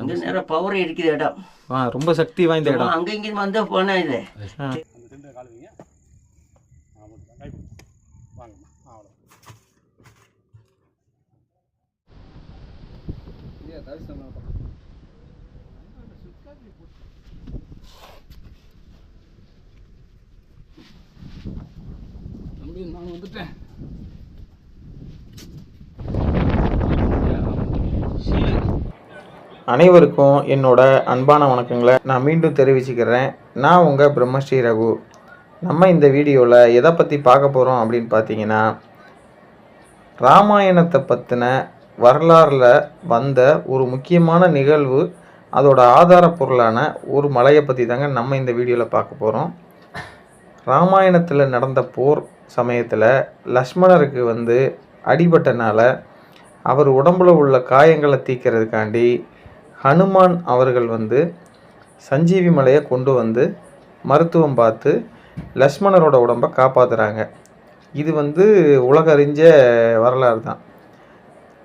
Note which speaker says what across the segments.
Speaker 1: அங்கே நிறைய பவர் இருக்குது இடம்.
Speaker 2: ஆ ரொம்ப சக்தி வாய்ந்த இடம்.
Speaker 1: அங்கே இங்கே வந்தால் போனால் இது.
Speaker 2: ஆ.
Speaker 3: அந்த திண்டு கால் வைங்க ஆமாம் கை பிடிங்க. வாங்கம்மா ஆ அவ்வளோ இல்லையா தரிசனம் தம்பி நான் வந்துட்டேன்
Speaker 2: அனைவருக்கும் என்னோட அன்பான வணக்கங்களை நான் மீண்டும் தெரிவிச்சுக்கிறேன். நான் உங்கள் பிரம்மஸ்ரீ ரகு. நம்ம இந்த வீடியோவில் எதை பற்றி பார்க்க போகிறோம் அப்படின்னு பார்த்தீங்கன்னா ராமாயணத்தை பற்றின வரலாறில் வந்த ஒரு முக்கியமான நிகழ்வு அதோட ஆதார பொருளான ஒரு மலையை பற்றி தாங்க நம்ம இந்த வீடியோவில் பார்க்க போகிறோம் ராமாயணத்தில் நடந்த போர் சமயத்தில் லக்ஷ்மணருக்கு வந்து அடிபட்டனால அவர் உடம்புல உள்ள காயங்களை தீக்கிறதுக்காண்டி ஹனுமான் அவர்கள் வந்து சஞ்சீவி மலையை கொண்டு வந்து மருத்துவம் பார்த்து லக்ஷ்மணரோட உடம்பை காப்பாற்றுறாங்க இது வந்து உலக அறிஞ்ச வரலாறு தான்.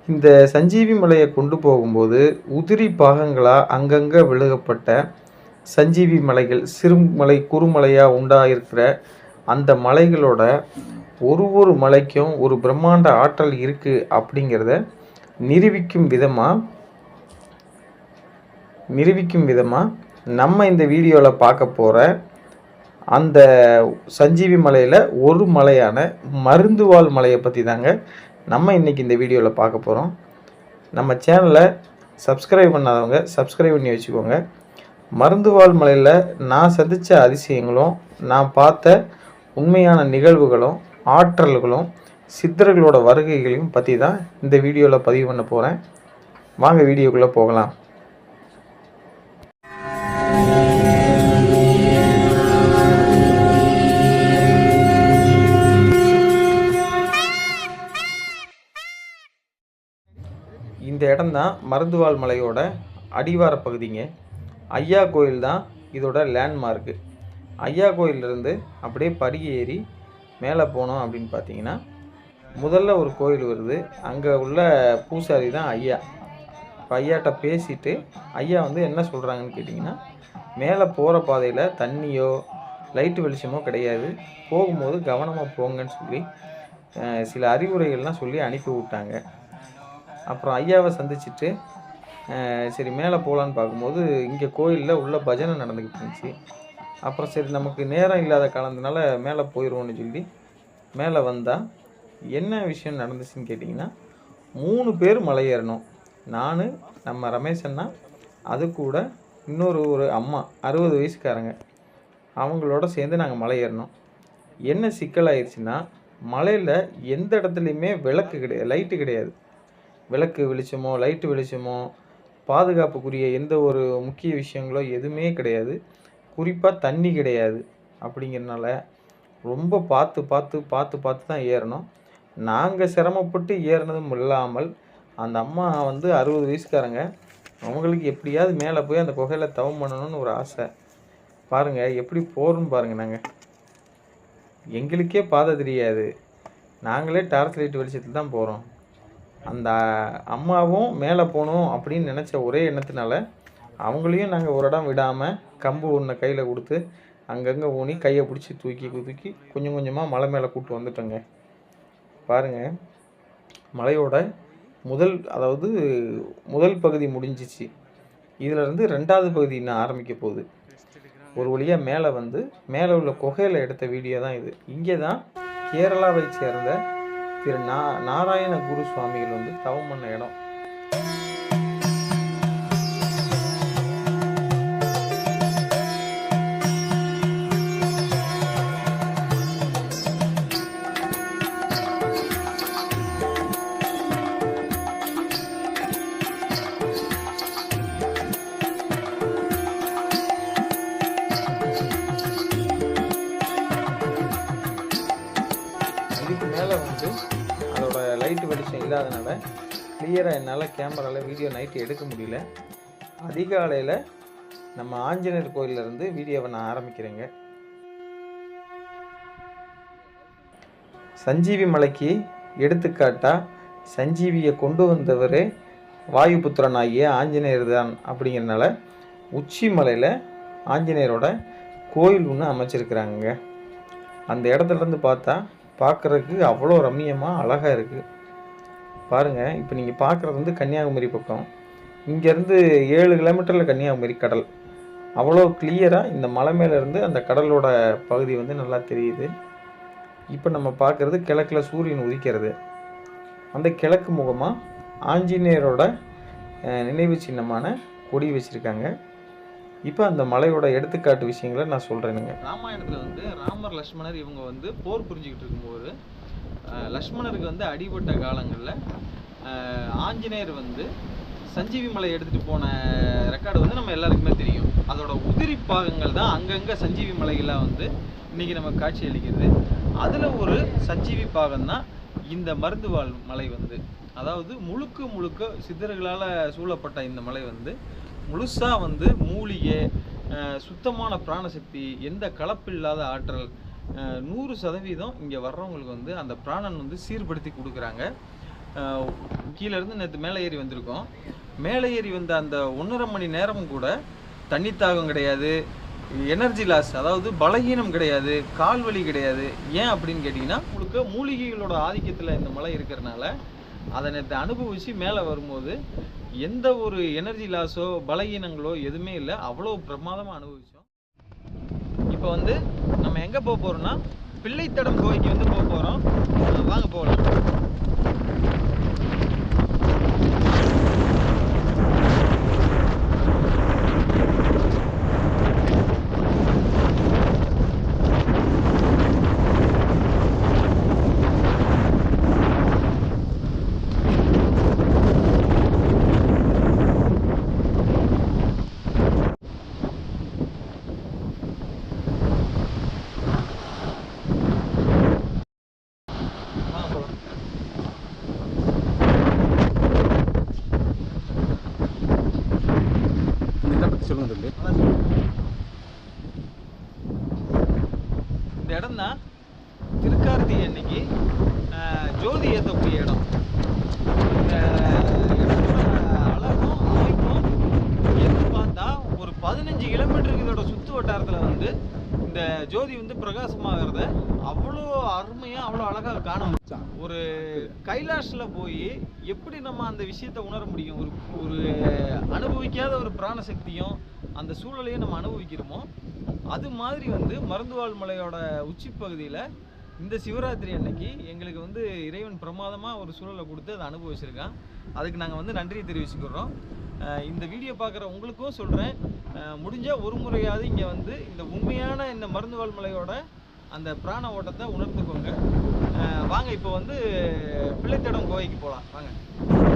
Speaker 2: இந்த சஞ்சீவி மலையை கொண்டு போகும்போது உதிரி பாகங்களாக அங்கங்கே விழுகப்பட்ட சஞ்சீவி மலைகள் சிறுமலை குறுமலையாக உண்டாயிருக்கிற அந்த மலைகளோட ஒரு ஒரு மலைக்கும் ஒரு பிரம்மாண்ட ஆற்றல் இருக்குது அப்படிங்கிறத நிரூபிக்கும் விதமாக நிரூபிக்கும் விதமாக நம்ம இந்த வீடியோவில் பார்க்க போகிற அந்த சஞ்சீவி மலையில் ஒரு மலையான மருந்துவாள் மலையை பற்றி தாங்க நம்ம இன்றைக்கி இந்த வீடியோவில் பார்க்க போகிறோம் நம்ம சேனலை சப்ஸ்கிரைப் பண்ணாதவங்க சப்ஸ்கிரைப் பண்ணி வச்சுக்கோங்க. மருந்துவாள் மலையில் நான் சந்தித்த அதிசயங்களும் நான் பார்த்த உண்மையான நிகழ்வுகளும் ஆற்றல்களும் சித்தர்களோட வருகைகளையும் பற்றி தான் இந்த வீடியோவில் பதிவு பண்ண போகிறேன் வாங்க வீடியோக்குள்ளே போகலாம். தான் மருந்துவாள் மலையோட அடிவார பகுதிங்க. ஐயா கோயில் தான் இதோட லேண்ட்மார்க்கு ஐயா கோயிலிருந்து அப்படியே படி ஏறி மேலே போனோம் அப்படின்னு பார்த்தீங்கன்னா முதல்ல ஒரு கோயில் வருது. அங்கே உள்ள பூசாரி தான் ஐயா. இப்போ ஐயாட்ட பேசிட்டு ஐயா வந்து என்ன சொல்கிறாங்கன்னு கேட்டிங்கன்னா மேலே போகிற பாதையில் தண்ணியோ லைட்டு வெளிச்சமோ கிடையாது. போகும்போது கவனமாக போங்கன்னு சொல்லி சில அறிவுரைகள்லாம் சொல்லி அனுப்பி விட்டாங்க. அப்புறம் ஐயாவை சந்திச்சுட்டு சரி மேலே போகலான்னு பார்க்கும்போது இங்கே கோயிலில் உள்ள பஜனை நடந்துக்கிட்டு இருந்துச்சு. அப்புறம் சரி நமக்கு நேரம் இல்லாத காலத்தினால மேலே போயிடுவோம்னு சொல்லி மேலே வந்தால் என்ன விஷயம் நடந்துச்சுன்னு கேட்டிங்கன்னா மூணு பேர் மலை ஏறணும். நான் நம்ம ரமேஷன்னா அது கூட இன்னொரு ஒரு அம்மா அறுபது வயசுக்காரங்க. அவங்களோட சேர்ந்து நாங்கள் மலை ஏறினோம் என்ன சிக்கலாயிருச்சுன்னா மலையில் எந்த இடத்துலையுமே விளக்கு கிடையாது லைட்டு கிடையாது. விளக்கு வெளிச்சமோ லைட்டு வெளிச்சமோ பாதுகாப்புக்குரிய எந்த ஒரு முக்கிய விஷயங்களோ எதுவுமே கிடையாது. குறிப்பாக தண்ணி கிடையாது அப்படிங்கிறனால ரொம்ப பார்த்து பார்த்து பார்த்து பார்த்து தான் ஏறணும். நாங்கள் சிரமப்பட்டு ஏறினதும் இல்லாமல் அந்த அம்மா வந்து அறுபது வயசுக்காரங்க. அவங்களுக்கு எப்படியாவது மேலே போய் அந்த குகையில் தவம் பண்ணணும்னு ஒரு ஆசை. பாருங்கள் எப்படி போகிறோன்னு பாருங்கள் நாங்கள் எங்களுக்கே பாதை தெரியாது. நாங்களே டார்ச் லைட் வெளிச்சத்தில் தான் போகிறோம் அந்த அம்மாவும் மேலே போகணும் அப்படின்னு நினச்ச ஒரே எண்ணத்தினால அவங்களையும் நாங்கள் ஒரு இடம் விடாமல் கம்பு ஒன்றை கையில் கொடுத்து அங்கங்கே ஊனி கையை பிடிச்சி தூக்கி தூக்கி கொஞ்சம் கொஞ்சமாக மலை மேலே கூப்பிட்டு வந்துட்டோங்க. பாருங்கள் மலையோட முதல் அதாவது முதல் பகுதி முடிஞ்சிச்சு. இதிலிருந்து ரெண்டாவது பகுதி இன்னும் ஆரம்பிக்க போகுது. ஒரு வழியாக மேலே வந்து மேலே உள்ள குகையில் எடுத்த வீடியோ தான் இது. இங்கே தான் கேரளாவை சேர்ந்த திரு நா நாராயண குரு சுவாமிகள் வந்து தவம் பண்ண இடம். கிளியராக என்னால் கேமராவில் வீடியோ நைட்டு எடுக்க முடியல. அதிகாலையில் நம்ம ஆஞ்சநேயர் கோயில்ல இருந்து வீடியோவை நான் ஆரம்பிக்கிறேங்க. சஞ்சீவி மலைக்கு எடுத்துக்காட்டாக சஞ்சீவியை கொண்டு வந்தவர் வாயுபுத்திரன் ஆகிய ஆஞ்சநேயர் தான் அப்படிங்கிறனால உச்சி மலையில் ஆஞ்சநேயரோட கோயில் ஒன்று அமைச்சிருக்கிறாங்க அந்த இடத்துலேருந்து பார்த்தா பார்க்குறதுக்கு அவ்வளோ ரம்மியமாக அழகாக இருக்குது பாருங்கள் இப்போ நீங்கள் பார்க்குறது வந்து கன்னியாகுமரி பக்கம். இங்கேருந்து ஏழு கிலோமீட்டரில் கன்னியாகுமரி கடல். அவ்வளோ கிளியராக இந்த மலை மேலேருந்து அந்த கடலோட பகுதி வந்து நல்லா தெரியுது. இப்போ நம்ம பார்க்குறது கிழக்கில் சூரியன் உதிக்கிறது. அந்த கிழக்கு முகமாக ஆஞ்சநேயரோட நினைவு சின்னமான கொடி வச்சுருக்காங்க. இப்போ அந்த மலையோட எடுத்துக்காட்டு விஷயங்களை நான் சொல்கிறேனுங்க ராமாயணத்தில் வந்து ராமர் லக்ஷ்மணர் இவங்க வந்து போர் புரிஞ்சுக்கிட்டு இருக்கும்போது லக்ஷ்மணருக்கு வந்து அடிபட்ட காலங்களில் ஆஞ்சநேயர் வந்து சஞ்சீவி மலை எடுத்துகிட்டு போன ரெக்கார்டு வந்து நம்ம எல்லாருக்குமே தெரியும். அதோட உதிரி பாகங்கள் தான் அங்கங்கே சஞ்சீவி மலைகளாக வந்து இன்றைக்கி நம்ம காட்சி அளிக்கிறது. அதில் ஒரு சஞ்சீவி பாகம் தான் இந்த மருந்துவாள் மலை வந்து. அதாவது முழுக்க முழுக்க சித்தர்களால் சூழப்பட்ட இந்த மலை வந்து முழுசாக வந்து மூலிகை சுத்தமான பிராணசக்தி எந்த கலப்பில்லாத ஆற்றல் நூறு சதவீதம் இங்கே வர்றவங்களுக்கு வந்து அந்த பிராணன் வந்து சீர்படுத்தி கொடுக்குறாங்க. கீழேருந்து நேற்று மேலே ஏறி வந்திருக்கோம். மேலே ஏறி வந்த அந்த ஒன்றரை மணி நேரமும் கூட தண்ணி தாகம் கிடையாது எனர்ஜி லாஸ் அதாவது பலகீனம் கிடையாது கால் வலி கிடையாது. ஏன் அப்படின்னு கேட்டிங்கன்னா உங்களுக்கு மூலிகைகளோட ஆதிக்கத்தில் இந்த மலை இருக்கிறனால அதை நேற்று அனுபவித்து மேலே வரும்போது எந்த ஒரு எனர்ஜி லாஸோ பலகீனங்களோ எதுவுமே இல்லை. அவ்வளோ பிரமாதமாக அனுபவித்தோம் இப்போ வந்து நம்ம எங்கே போக போகிறோம்னா பிள்ளைத்தடம் கோவைக்கு வந்து போக போகிறோம் வாங்க போகலாம் வாங்க போகலாம்
Speaker 3: இதை பற்றி சொல்லுங்க தம்பி
Speaker 2: இந்த இடம் தான் திருக்கார்த்திகை அன்னைக்கு ஆஹ், ஜோதி ஏற்றக்கூடிய இடம் இந்த இடத்தோட அழகும் அமைப்பும் எது பார்த்தா ஒரு பதினஞ்சு கிலோமீட்டருக்கு இதோட சுற்று வட்டாரத்தில் வந்து இந்த ஜோதி வந்து பிரகாசமாகிறத அவ்வளோ அருமையாக அவ்வளோ அழகாக காண ஒரு கைலாஷில் போய் எப்படி நம்ம அந்த விஷயத்தை உணர முடியும்? ஒரு ஒரு அனுபவிக்காத ஒரு பிராணசக்தியும் அந்த சூழலையும் நம்ம அனுபவிக்கிறோமோ அது மாதிரி வந்து மருந்துவாழ் மலையோட உச்சி பகுதியில் இந்த சிவராத்திரி அன்னைக்கு எங்களுக்கு வந்து இறைவன் பிரமாதமாக ஒரு சூழலை கொடுத்து அதை அனுபவிச்சிருக்கான். அதுக்கு நாங்கள் வந்து நன்றியை தெரிவிச்சுக்கிறோம். இந்த வீடியோ பார்க்குற உங்களுக்கும் சொல்கிறேன் முடிஞ்சால் ஒரு முறையாவது இங்கே வந்து இந்த உண்மையான இந்த மருந்து வாழ்மலையோட அந்த பிராண ஓட்டத்தை உணர்ந்துக்கோங்க வாங்க இப்போ வந்து பிள்ளைத்தடம் கோவைக்கு போகலாம். வாங்க.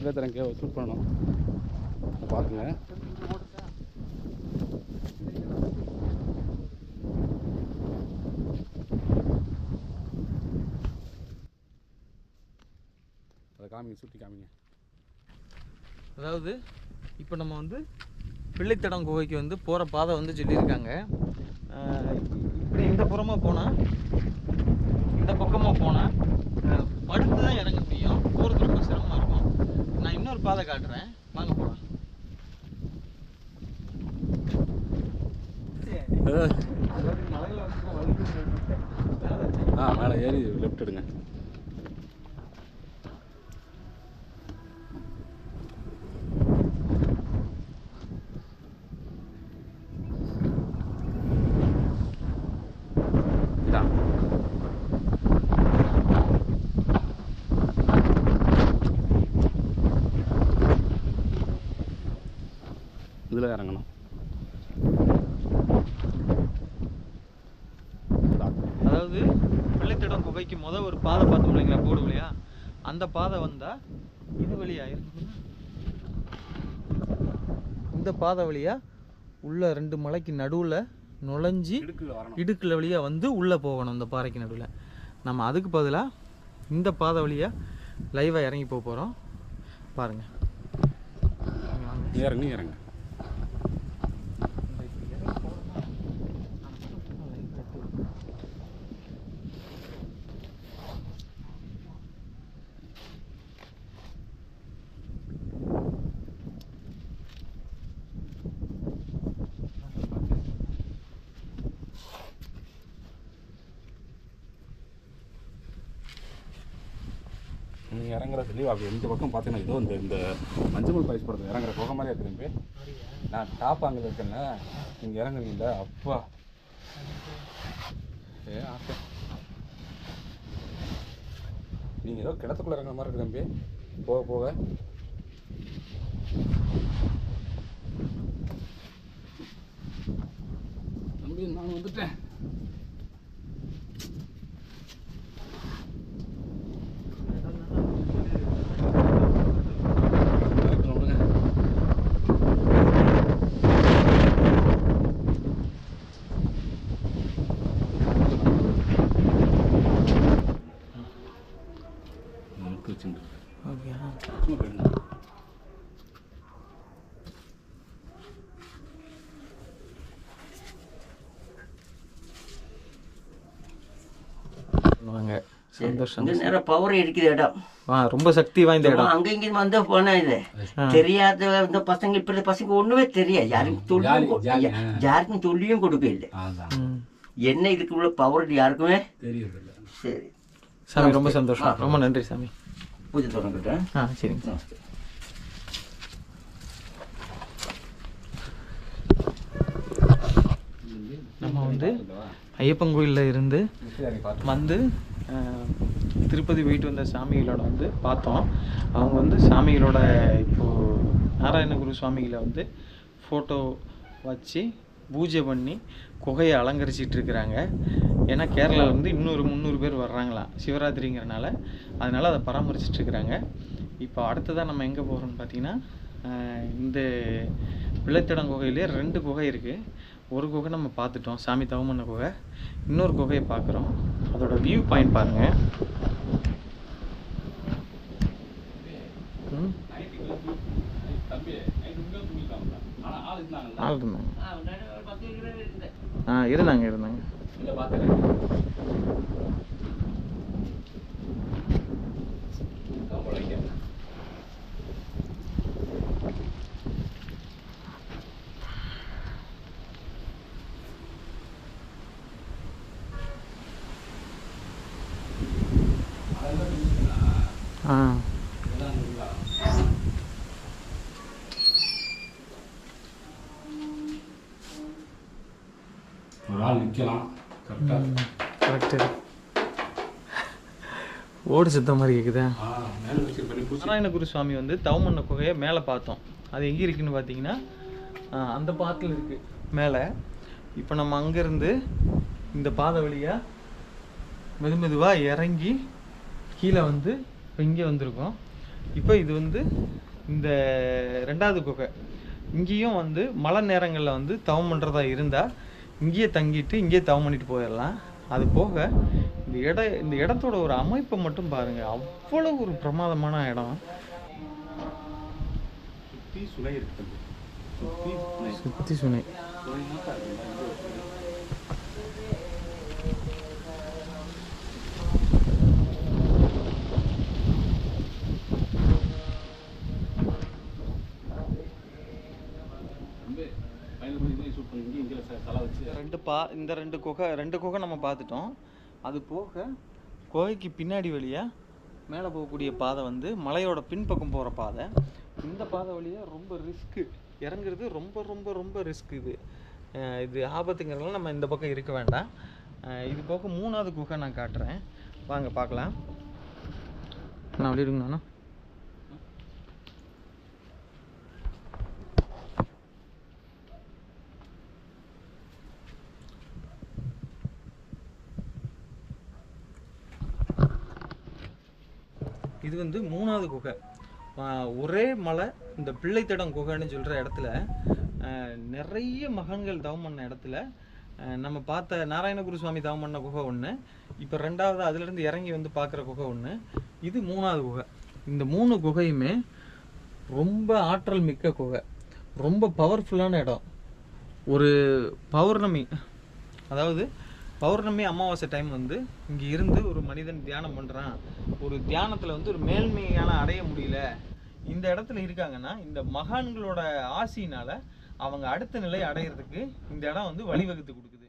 Speaker 3: நம்ம பிள்ளை தரங்க பண்ணணும். பாருங்க. அதை காமிங்க சுற்றி காமிங்க.
Speaker 2: அதாவது இப்போ நம்ம வந்து பிள்ளைத்தடம் குகைக்கு வந்து போகிற பாதை வந்து சொல்லியிருக்காங்க. இப்படி இந்த புறமாக போனால் இந்த பக்கமாக போனால் படுத்து தான் இறங்க முடியும் போகிறது ரொம்ப சிரமமாக இருக்கும் நான் இன்னொரு பாதை காட்டுறேன். வாங்க போகலாம்
Speaker 3: ஆ மேலே ஏறி லெஃப்ட் எடுங்க இதான் இதில் இறங்கணும் இதான்.
Speaker 2: அதாவது பிள்ளைத்தடம் குகைக்கு முத ஒரு பாதை பார்த்தோம் இல்லைங்களா போடு வழியா அந்த பாதை வந்தா இது வழியா இருக்கு இந்த பாதை வழியா உள்ள ரெண்டு மலைக்கு நடுவுல நுழைஞ்சி
Speaker 3: இடுக்குல வரணும்.
Speaker 2: இடுக்குல வழியா வந்து உள்ள போகணும் இந்த பாறைக்கு நடுவுல. நம்ம அதுக்கு பதிலா இந்த பாதை வழியா லைவா இறங்கி போக போறோம். பாருங்க.
Speaker 3: நீ இறங்கு இறங்க. நீங்கள் இறங்குற சொல்லி அப்படி இந்த பக்கம் பார்த்தீங்கன்னா ஏதோ இந்த இந்த மஞ்சள் பாய்ஸ் படத்தில் இறங்குற போக மாதிரியா திரும்பி நான் டாப் அங்கே இருக்கேன்னா நீங்கள் இறங்குறீங்கள அப்பா. ஏ ஆசை நீங்கள் ஏதோ கிணத்துக்குள்ளே இறங்குற மாதிரி இருக்கு தம்பி. போக போக. தம்பி நான் வந்துட்டேன் கரெக்டா விடுங்க. எடுத்து வச்சுட்டு
Speaker 2: ஓகே
Speaker 3: சும்மா
Speaker 2: சந்தோஷம்
Speaker 1: இந்த நேரம் பவர் இருக்குது இடம்.
Speaker 2: ரொம்ப சக்தி வாய்ந்த இடம்.
Speaker 1: அங்க இங்க வந்து போனா இது. தெரியாத இந்த பசங்க இப்ப பசங்க ஒண்ணுமே தெரியாது. யாருக்கும்
Speaker 3: ஆ.
Speaker 1: யாருக்கும் சொல்லியும் கொடுக்க இல்லை. என்ன இதுக்கு உள்ள பவர் யாருக்குமே?
Speaker 3: தெரியுது இல்லை
Speaker 1: சரி.
Speaker 2: சாமி ரொம்ப சந்தோஷம். ரொம்ப நன்றி சாமி.
Speaker 1: பூஜை தொடங்கிட்டேன்
Speaker 2: ஆ சரிங்க.
Speaker 1: நமஸ்தே
Speaker 2: நம்ம வந்து ஐயப்பன் கோயிலில் இருந்து வந்து திருப்பதி போயிட்டு வந்த சாமிகளோட வந்து பார்த்தோம். அவங்க வந்து சாமிகளோட இப்போது நாராயணகுரு சுவாமிகளை வந்து ஃபோட்டோ வச்சு பூஜை பண்ணி குகையை அலங்கரிச்சிட்டு இருக்கிறாங்க. ஏன்னா கேரளாவில் இருந்து இன்னொரு முந்நூறு பேர் வர்றாங்களாம் சிவராத்திரிங்கிறனால. அதனால் அதை பராமரிச்சிட்டு இருக்கிறாங்க இப்போ அடுத்ததாக நம்ம எங்கே போகிறோம்னு பார்த்தீங்கன்னா இந்த பிள்ளைத்தடம் குகையிலே ரெண்டு குகை இருக்குது ஒரு குகை நம்ம பார்த்துட்டோம் சாமி தவமண்ண குகை. இன்னொரு குகையை பார்க்குறோம். அதோட வியூ பாயிண்ட்
Speaker 3: பாருங்கள் ஆள்
Speaker 2: இருந்தாங்க. ஆ இருந்தாங்க இருந்தாங்க.
Speaker 3: இல்லை பார்த்துறேன்
Speaker 2: ஆ
Speaker 3: ஒரு ஆள் நிற்கலாம் கரெக்டாக
Speaker 2: கரெக்டு ஓடு சுத்த மாதிரி கேட்குதா
Speaker 3: ஆ மேலே வச்சு பண்ணி பூச்சி.
Speaker 2: நாராயணகுரு சுவாமி வந்து தவமண்ண குகையை மேலே பார்த்தோம். அது எங்கே இருக்குன்னு பார்த்தீங்கன்னா அந்த பாத்தில் இருக்கு. மேலே. இப்போ நம்ம அங்கேருந்து இந்த பாதை வழியாக மெது மெதுவாக இறங்கி கீழே வந்து இப்போ இங்கே வந்திருக்கோம். இப்போ இது வந்து இந்த ரெண்டாவது குகை. இங்கேயும் வந்து மழை நேரங்களில் வந்து தவம் பண்ணுறதா இருந்தால் இங்கேயே தங்கிட்டு இங்கேயே தவம் பண்ணிட்டு போயிடலாம். அது போக இந்த இட இந்த இடத்தோட ஒரு அமைப்பை மட்டும் பாருங்க. அவ்வளோ ஒரு பிரமாதமான இடம்.
Speaker 3: சுற்றி சுனை இருக்கு தம்பி சுற்றி சுனை.
Speaker 2: சுற்றி சுனை.
Speaker 3: சுனை மாட்டா இருக்குல்ல இங்கே ஒரு சுனை. தம்பி பையனுக்கு போய் இதையும் ஷூட் பண்ணி இங்கே இங்கே ச- தலை வச்சு
Speaker 2: ரெண்டு பா இந்த ரெண்டு குகை ரெண்டு குகை நம்ம பார்த்துட்டோம். அது போக குகைக்கு பின்னாடி வழியாக மேலே போகக்கூடிய பாதை வந்து மலையோட பின்பக்கம் போகிற பாதை. இந்த பாதை வழியாக ரொம்ப ரிஸ்க்கு இறங்குறது ரொம்ப ரொம்ப ரொம்ப ரிஸ்க் இது. இது ஆபத்துங்கிறதுனால நம்ம இந்த பக்கம் இருக்க வேண்டாம். இது போக மூணாவது குகை நான் காட்டுறேன். வாங்க பார்க்கலாம். நான் விளையாடுங்கண்ணா இது வந்து மூணாவது குகை. ஒரே மலை இந்த பிள்ளைத்தடம் குகைன்னு சொல்கிற இடத்துல நிறைய மகன்கள் தவம் பண்ண இடத்துல நம்ம பார்த்த நாராயணகுரு சுவாமி தவம் பண்ண குகை ஒன்று இப்போ ரெண்டாவது அதுலேருந்து இறங்கி வந்து பார்க்குற குகை ஒன்று இது மூணாவது குகை. இந்த மூணு குகையுமே ரொம்ப ஆற்றல் மிக்க குகை. ரொம்ப பவர்ஃபுல்லான இடம். ஒரு பௌர்ணமி அதாவது பௌர்ணமி அமாவாசை டைம் வந்து இங்கே இருந்து ஒரு மனிதன் தியானம் பண்ணுறான் ஒரு தியானத்தில் வந்து ஒரு மேல்மையான அடைய முடியல. இந்த இடத்துல இருக்காங்கன்னா இந்த மகான்களோட ஆசினால் அவங்க அடுத்த நிலை அடையிறதுக்கு இந்த இடம் வந்து வழிவகுத்து கொடுக்குது.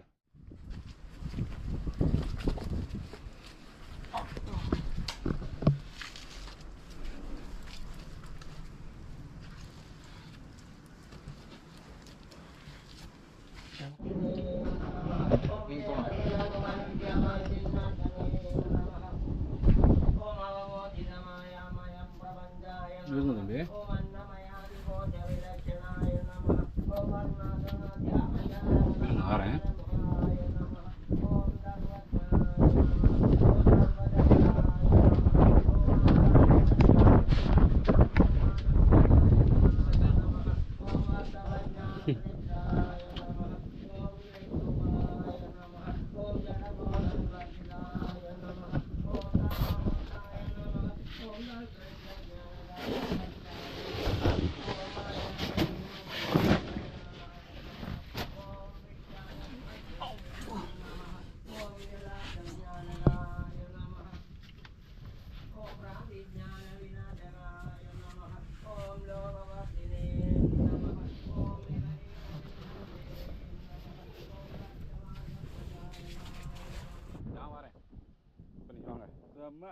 Speaker 3: செம்ம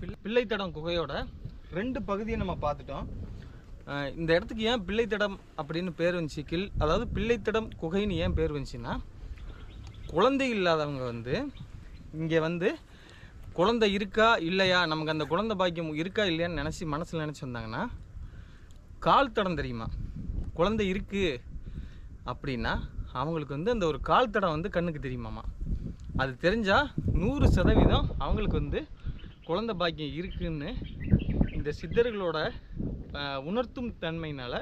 Speaker 2: பிள்ளை- பிள்ளைத்தடம் குகையோட ரெண்டு பகுதியை நம்ம பார்த்துட்டோம். இந்த இடத்துக்கு ஏன் பிள்ளைத்தடம் அப்படின்னு பேர் வந்துச்சு? கில் அதாவது பிள்ளைத்தடம் குகைன்னு ஏன் பேர் வந்துச்சுன்னா குழந்தை இல்லாதவங்க வந்து இங்கே வந்து குழந்தை இருக்கா இல்லையா? நமக்கு அந்த குழந்தை பாக்கியம் இருக்கா இல்லையான்னு நினச்சி மனசில் நினச்சி வந்தாங்கன்னா கால் தடம் தெரியுமா? குழந்தை இருக்குது அப்படின்னா அவங்களுக்கு வந்து அந்த ஒரு கால் தடம் வந்து கண்ணுக்கு தெரியுமாம்மா அது தெரிஞ்சால் நூறு சதவீதம் அவங்களுக்கு வந்து குழந்தை பாக்கியம் இருக்குதுன்னு இந்த சித்தர்களோட உணர்த்தும் தன்மையினால்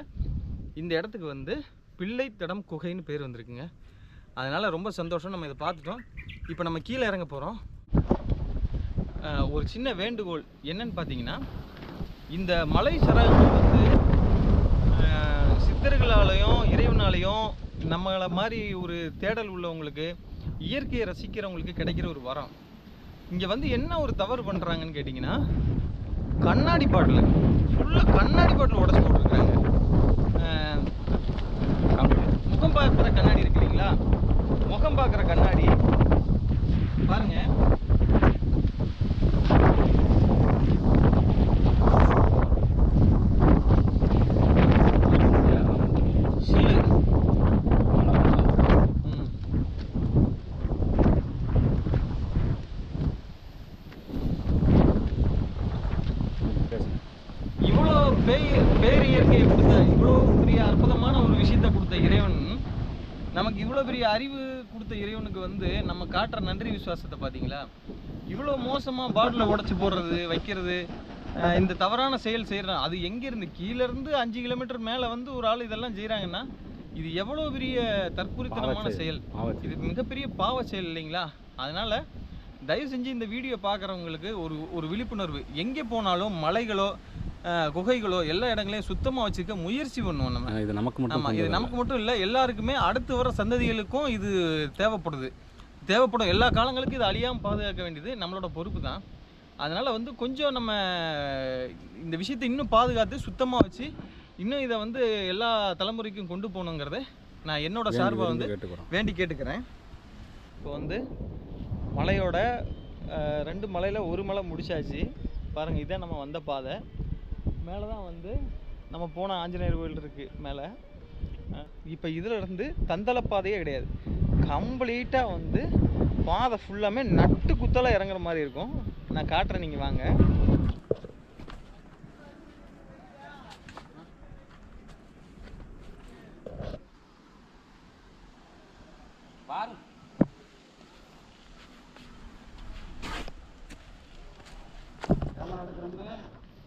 Speaker 2: இந்த இடத்துக்கு வந்து பிள்ளைத்தடம் குகைன்னு பேர் வந்திருக்குங்க. அதனால் ரொம்ப சந்தோஷம். நம்ம இதை பார்த்துட்டோம். இப்போ நம்ம கீழே இறங்க போகிறோம் ஒரு சின்ன வேண்டுகோள் என்னன்னு பார்த்தீங்கன்னா இந்த மலை சரகங்கள் வந்து சித்தர்களாலையும் இறைவனாலையும் நம்மளை மாதிரி ஒரு தேடல் உள்ளவங்களுக்கு இயற்கையை ரசிக்கிறவங்களுக்கு கிடைக்கிற ஒரு வரம். இங்கே வந்து என்ன ஒரு தவறு பண்ணுறாங்கன்னு கேட்டிங்கன்னா கண்ணாடி பாட்டில் ஃபுல்லாக கண்ணாடி பாட்டில் உடச்சி போட்டுருக்குறாங்க. முகம் பார்க்குற கண்ணாடி இருக்கு இல்லைங்களா? முகம் பார்க்குற கண்ணாடி. பாருங்கள் சில்லு ம்
Speaker 3: பேசுங்க
Speaker 2: இவ்வளோ பேய் பேரியற்கையை கொடுத்த இவ்வளோ பெரிய அற்புதமான ஒரு விஷயத்தை கொடுத்த இறைவன் நமக்கு இவ்வளோ பெரிய அறிவு கொடுத்த இறைவனுக்கு வந்து நம்ம காட்டுற நன்றி விசுவாசத்தை பார்த்தீங்களா? இவ்வளோ மோசமாக பாட்டில் உடச்சி போடுறது வைக்கிறது இந்த தவறான செயல் செய்கிறோம் அது எங்கேருந்து? கீழேருந்து அஞ்சு கிலோமீட்டர் மேலே வந்து ஒரு ஆள் இதெல்லாம் செய்கிறாங்கன்னா இது எவ்வளோ பெரிய தற்குறித்தனமான செயல். இது மிகப்பெரிய பாவ செயல் இல்லைங்களா? அதனால தயவு செஞ்சு இந்த வீடியோ பார்க்குறவங்களுக்கு ஒரு ஒரு விழிப்புணர்வு. எங்கே போனாலும் மலைகளோ குகைகளோ எல்லா இடங்களையும் சுத்தமாக வச்சுக்க முயற்சி பண்ணுவோம் நம்ம.
Speaker 3: இது நமக்கு மட்டும்
Speaker 2: ஆமாம் இது நமக்கு மட்டும் இல்லை எல்லாருக்குமே அடுத்து வர சந்ததிகளுக்கும் இது தேவைப்படுது. தேவைப்படும் எல்லா காலங்களுக்கும் இது அழியாமல் பாதுகாக்க வேண்டியது நம்மளோட பொறுப்பு தான். அதனால் வந்து கொஞ்சம் நம்ம இந்த விஷயத்தை இன்னும் பாதுகாத்து சுத்தமாக வச்சு இன்னும் இதை வந்து எல்லா தலைமுறைக்கும் கொண்டு போகணுங்கிறத நான் என்னோட சார்பாக வந்து வேண்டி கேட்டுக்கிறேன். இப்போ வந்து மலையோட ரெண்டு மலையில் ஒரு மலை முடிச்சாச்சு. பாருங்கள் இதான் நம்ம வந்த பாதை. மேலே தான் வந்து நம்ம போன ஆஞ்சநேயர் கோயில் இருக்குது மேலே. இப்போ இதில் இருந்து தந்தள பாதையே கிடையாது. கம்ப்ளீட்டாக வந்து பாதை ஃபுல்லாமே நட்டு குத்தலாக இறங்குற மாதிரி இருக்கும். நான் காட்டுறேன் நீங்கள் வாங்க.
Speaker 3: பாரு.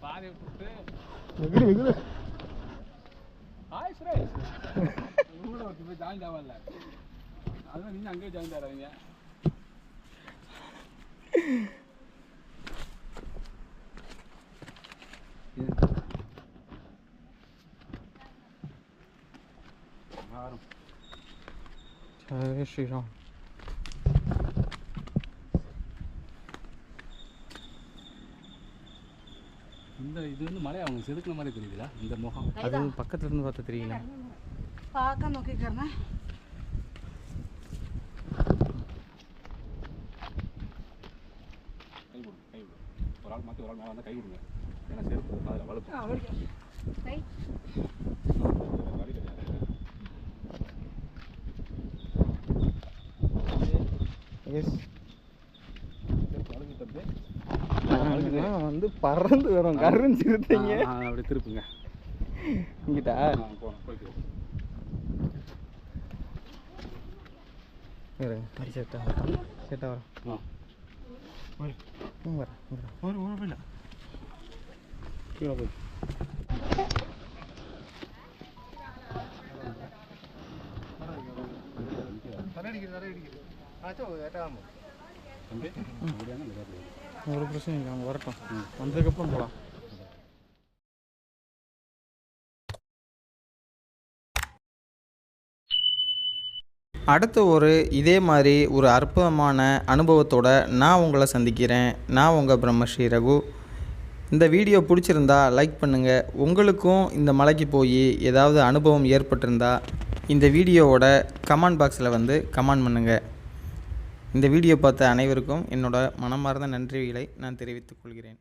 Speaker 3: பாதை விட்டு ఎగురు ఎగురు జాయింట్ అవ్వాలి అదే నేను
Speaker 2: అంగే జాయింట్
Speaker 3: అయ్యా जय श्री राम அது செதுக்கின மாதிரி தெரியுதுல இந்த முகம்.
Speaker 2: அது பக்கத்துல இருந்து பார்த்தா தெரியல
Speaker 1: பார்க்க
Speaker 3: நோக்கிக்கிறேன் ஒரு ஆள் மாற்றி ஒரு ஆள் மேலே வந்து கை விடுங்க ஏன்னா செருப்பு அதில் வலுக்கும்
Speaker 2: வந்து பறந்து வரும் கருன்னு சிறுத்தைங்க
Speaker 3: ஆ, ஆ, அப்படி திருப்புங்க
Speaker 2: இங்கிட்டா
Speaker 3: ஆ, போகணும் போய்க்கு
Speaker 2: இருங்க செட்டா செட்டா வரும்
Speaker 3: ஆ
Speaker 2: ம் வரேன் வரேன். ஒரு ஒரு இல்லை
Speaker 3: கீழே போய் தம்பி அப்படியாங்க இந்த காட்டுல
Speaker 2: ஒரு பிரச்சனையும் இல்லை அவங்க வரட்டும். வந்ததுக்கப்புறம் போகலாம் அடுத்த ஒரு இதே மாதிரி ஒரு அற்புதமான அனுபவத்தோட நான் உங்களை சந்திக்கிறேன். நான் உங்கள் பிரம்மஸ்ரீ ரகு. இந்த வீடியோ பிடிச்சிருந்தா லைக் பண்ணுங்கள் உங்களுக்கும் இந்த மலைக்கு போய் ஏதாவது அனுபவம் ஏற்பட்டிருந்தால் இந்த வீடியோவோட கமெண்ட் பாக்ஸில் வந்து கமெண்ட் பண்ணுங்கள் இந்த வீடியோ பார்த்த அனைவருக்கும் என்னோட மனமார்ந்த நன்றிகளை நான் தெரிவித்துக் கொள்கிறேன்.